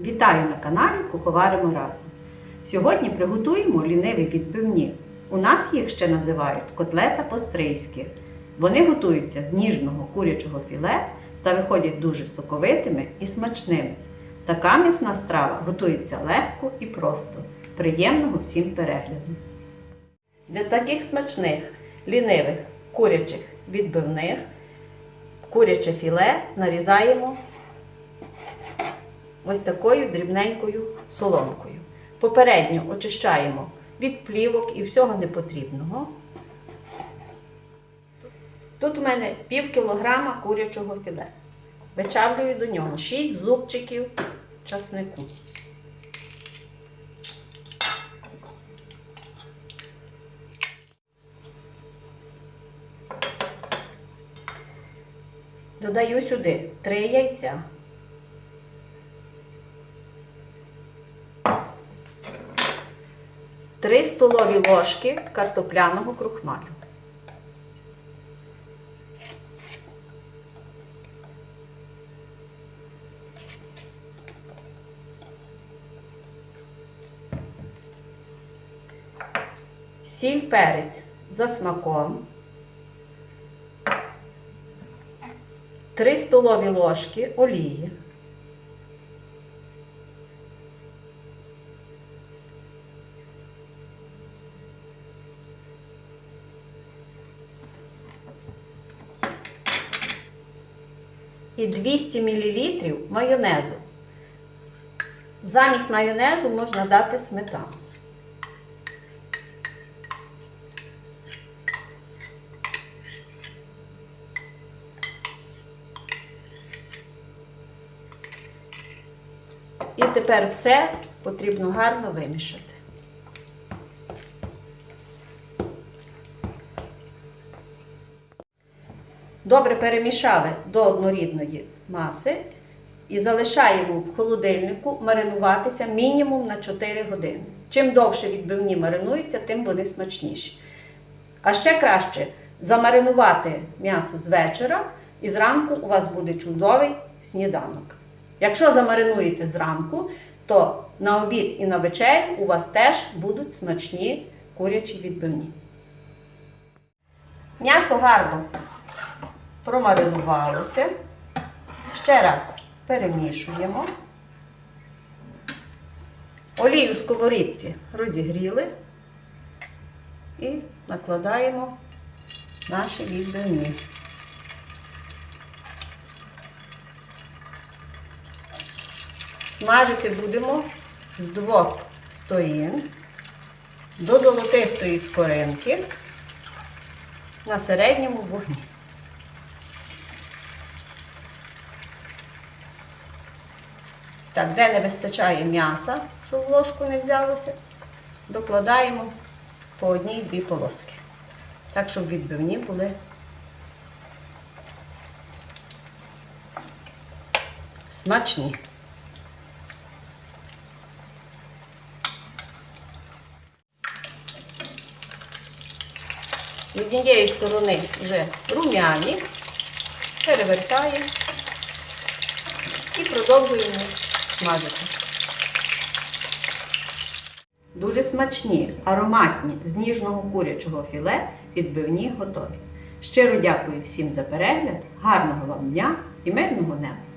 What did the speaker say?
Вітаю на каналі Куховаримо разом. Сьогодні приготуємо ліниві відбивні. У нас їх ще називають котлета по-стрийськи. Вони готуються з ніжного курячого філе та виходять дуже соковитими і смачними. Така м'ясна страва готується легко і просто. Приємного всім перегляду! Для таких смачних, лінивих курячих відбивних куряче філе нарізаємо ось такою дрібненькою соломкою. Попередньо очищаємо від плівок і всього непотрібного. Тут у мене пів кілограма курячого філе. Вичавлюю до нього 6 зубчиків часнику. Додаю сюди 3 яйця. Три столові ложки картопляного крухмалю. Сіль перець за смаком. 3 столові ложки олії. І 200 мл майонезу. Замість майонезу можна дати сметану. І тепер все потрібно гарно вимішати. Добре перемішали до однорідної маси і залишаємо в холодильнику маринуватися мінімум на 4 години. Чим довше відбивні маринуються, тим вони смачніші. А ще краще замаринувати м'ясо з вечора, і зранку у вас буде чудовий сніданок. Якщо замаринуєте зранку, то на обід і на вечерю у вас теж будуть смачні курячі відбивні. М'ясо гарно промаринувалося. Ще раз перемішуємо. Олію в сковорідці розігріли і накладаємо наші відбивні. Смажити будемо з двох сторін до золотистої скоринки на середньому вогні. Так, де не вистачає м'яса, щоб в ложку не взялося, докладаємо по одній-дві полоски. Так, щоб відбивні були смачні. З однієї сторони вже рум'яні, перевертаємо і продовжуємо смажити. Дуже смачні, ароматні з ніжного курячого філе відбивні готові. Щиро дякую всім за перегляд, гарного вам дня і мирного неба!